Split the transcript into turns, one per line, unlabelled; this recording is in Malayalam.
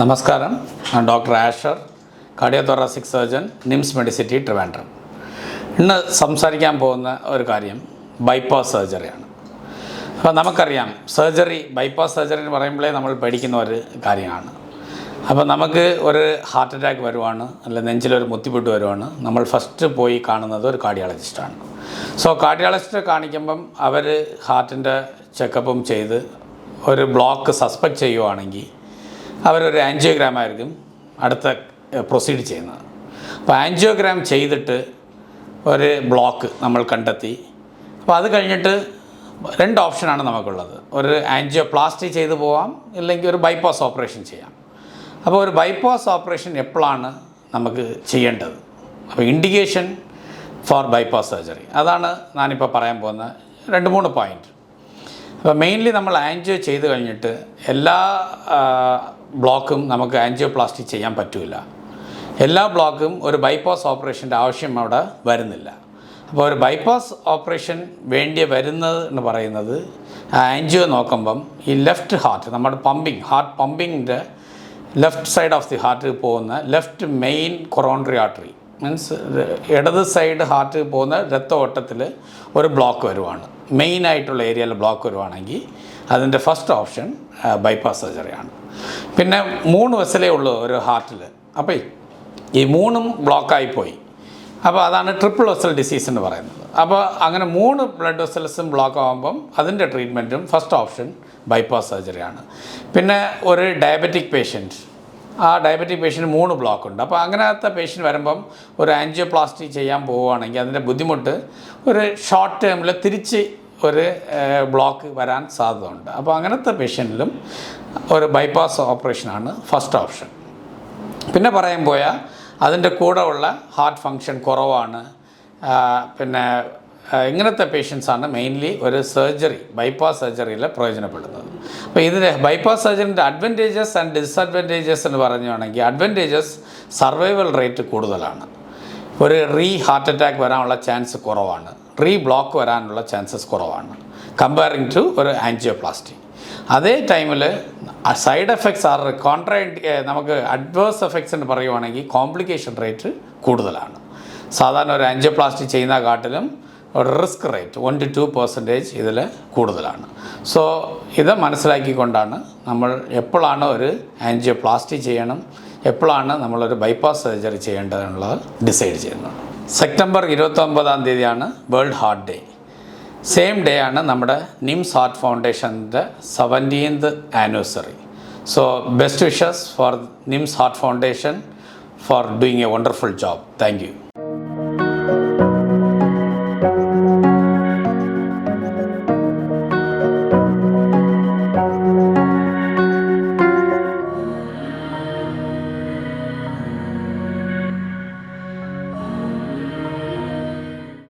നമസ്കാരം. Doctor Asher cardiothoracic surgeon NIMS Medicity Trivandrum. ഇന്ന് സംസാരിക്കാൻ പോകുന്ന ഒരു കാര്യം ബൈപ്പാസ് സർജറിയാണ്. അപ്പോൾ നമുക്കറിയാം സർജറി ബൈപ്പാസ് സർജറി എന്ന് പറയുമ്പോഴേ നമ്മൾ പഠിക്കുന്ന ഒരു കാര്യമാണ്. അപ്പോൾ നമുക്ക് ഒരു ഹാർട്ട് അറ്റാക്ക് വരുവാണ് അല്ല നെഞ്ചിലൊരു മുത്തിപ്പെട്ട് വരുവാണ് നമ്മൾ ഫസ്റ്റ് പോയി കാണുന്നത് ഒരു കാർഡിയോളജിസ്റ്റാണ്. സോ കാർഡിയോളജിസ്റ്റ് കാണിക്കുമ്പം അവർ ഹാർട്ടിന്റെ ചെക്കപ്പും ചെയ്ത് ഒരു ബ്ലോക്ക് സസ്പെക്ട് ചെയ്യുവാണെങ്കിൽ അവരൊരു ആൻജിയോഗ്രാം ആയിരിക്കും അടുത്ത പ്രൊസീഡ് ചെയ്യുന്നത്. അപ്പോൾ ആൻജിയോഗ്രാം ചെയ്തിട്ട് ഒരു ബ്ലോക്ക് നമ്മൾ കണ്ടെത്തി. അപ്പോൾ അത് കഴിഞ്ഞിട്ട് രണ്ട് ഓപ്ഷനാണ് നമുക്കുള്ളത്. ഒരു ആൻജിയോപ്ലാസ്റ്റി ചെയ്തു പോവാം ഇല്ലെങ്കിൽ ഒരു ബൈപ്പാസ് ഓപ്പറേഷൻ ചെയ്യാം. അപ്പോൾ ഒരു ബൈപ്പാസ് ഓപ്പറേഷൻ എപ്പോഴാണ് നമുക്ക് ചെയ്യേണ്ടത്? അപ്പോൾ ഇൻഡിക്കേഷൻ ഫോർ ബൈപ്പാസ് സർജറി. അതാണ് ഞാനിപ്പോൾ പറയാൻ പോകുന്ന രണ്ട് മൂന്ന് പോയിന്റ് അപ്പോൾ മെയിൻലി നമ്മൾ ആൻജിയോ ചെയ്ത് കഴിഞ്ഞിട്ട് എല്ലാ ബ്ലോക്കും നമുക്ക് ആൻജിയോപ്ലാസ്റ്റി ചെയ്യാൻ പറ്റില്ല എല്ലാ ബ്ലോക്കും ഒരു ബൈപ്പാസ് ഓപ്പറേഷന്റെ ആവശ്യം അവിടെ വരുന്നില്ല. അപ്പോൾ ഒരു ബൈപ്പാസ് ഓപ്പറേഷൻ വേണ്ടി വരുന്നത് എന്ന് പറയുന്നത് ആൻജിയോ നോക്കുമ്പം ഈ ലെഫ്റ്റ് ഹാർട്ട് നമ്മുടെ pumping heart പമ്പിങ്ങിന്റെ left side of the heart പോകുന്ന left main coronary artery means ഇടത് സൈഡ് ഹാർട്ട് പോകുന്ന രക്ത ഓട്ടത്തിൽ ഒരു ബ്ലോക്ക് വരുവാണ്. മെയിൻ ആയിട്ടുള്ള ഏരിയയിൽ ബ്ലോക്ക് വരുവാണെങ്കിൽ അതിന്റെ ഫസ്റ്റ് ഓപ്ഷൻ ബൈപ്പാസ് സർജറിയാണ് പിന്നെ മൂന്ന് വെസലേ ഉള്ളൂ ഒരു ഹാർട്ടിൽ അപ്പോൾ ഈ മൂന്നും ബ്ലോക്കായി പോയി. അപ്പോൾ അതാണ് ട്രിപ്പിൾ വെസൽ ഡിസീസ് എന്ന് പറയുന്നത്. അപ്പോൾ അങ്ങനെ മൂന്ന് ബ്ലഡ് വെസൽസും ബ്ലോക്ക് ആകുമ്പം അതിന്റെ ട്രീറ്റ്മെന്റും ഫസ്റ്റ് ഓപ്ഷൻ ബൈപ്പാസ് സർജറിയാണ് പിന്നെ ഒരു ഡയബറ്റിക് പേഷ്യന്റ് ആ ഡയബറ്റിക് പേഷ്യന്റ് മൂന്ന് ബ്ലോക്ക് ഉണ്ട്. അപ്പോൾ അങ്ങനത്തെ പേഷ്യന്റ് വരുമ്പം ഒരു ആൻജിയോപ്ലാസ്റ്റി ചെയ്യാൻ പോവുകയാണെങ്കിൽ അതിന്റെ ബുദ്ധിമുട്ട് ഒരു ഷോർട്ട് ടേമിൽ തിരിച്ച് ഒരു ബ്ലോക്ക് വരാൻ സാധ്യത ഉണ്ട് അപ്പോൾ അങ്ങനത്തെ പേഷ്യന്റിലും ഒരു ബൈപ്പാസ് ഓപ്പറേഷനാണ് ഫസ്റ്റ് ഓപ്ഷൻ പിന്നെ പറയാൻ പോയാൽ അതിന്റെ കൂടെ ഉള്ള ഹാർട്ട് ഫങ്ഷൻ കുറവാണ്. പിന്നെ ഇങ്ങനത്തെ പേഷ്യൻസാണ് മെയിൻലി ഒരു സർജറി ബൈപ്പാസ് സർജറിയിൽ പ്രയോജനപ്പെടുന്നത്. അപ്പോൾ ഇതിന് ബൈപ്പാസ് സർജറിന്റെ അഡ്വാന്റേജസ് ആൻഡ് ഡിസഡ്വാന്റേജസ് എന്ന് പറയുകയാണെങ്കിൽ അഡ്വാന്റേജസ് സർവൈവൽ റേറ്റ് കൂടുതലാണ്. ഒരു റീ ഹാർട്ട് അറ്റാക്ക് വരാനുള്ള ചാൻസ് കുറവാണ്. റീ ബ്ലോക്ക് വരാനുള്ള ചാൻസസ് കുറവാണ്. കമ്പയറിങ് ടു ഒരു ആൻജിയോപ്ലാസ്റ്റി അതേ ടൈമിൽ സൈഡ് എഫക്ട്സ് ആർ കോൺട്രാ നമുക്ക് അഡ്വേഴ്സ് എഫക്ട്സ് എന്ന് പറയുവാണെങ്കിൽ കോംപ്ലിക്കേഷൻ റേറ്റ് കൂടുതലാണ്. സാധാരണ ഒരു ആൻജിയോപ്ലാസ്റ്റി ചെയ്യുന്ന കാട്ടിലും risk rate one to two percentage ഇതിൽ കൂടുതലാണ്. സോ ഇത് മനസ്സിലാക്കിക്കൊണ്ടാണ് നമ്മൾ എപ്പോഴാണ് ഒരു ആൻജിയോപ്ലാസ്റ്റി ചെയ്യണം എപ്പോഴാണ് നമ്മളൊരു ബൈപ്പാസ് സർജറി ചെയ്യേണ്ടതെന്നുള്ളത് ഡിസൈഡ് ചെയ്യുന്നത്. സെപ്റ്റംബർ ഇരുപത്തൊമ്പതാം തീയതിയാണ് world heart day same day ആണ് നമ്മുടെ നിംസ് ഹാർട്ട് ഫൗണ്ടേഷന്റെ seventeenth anniversary so best wishes for NIMS heart foundation for doing a wonderful job thank you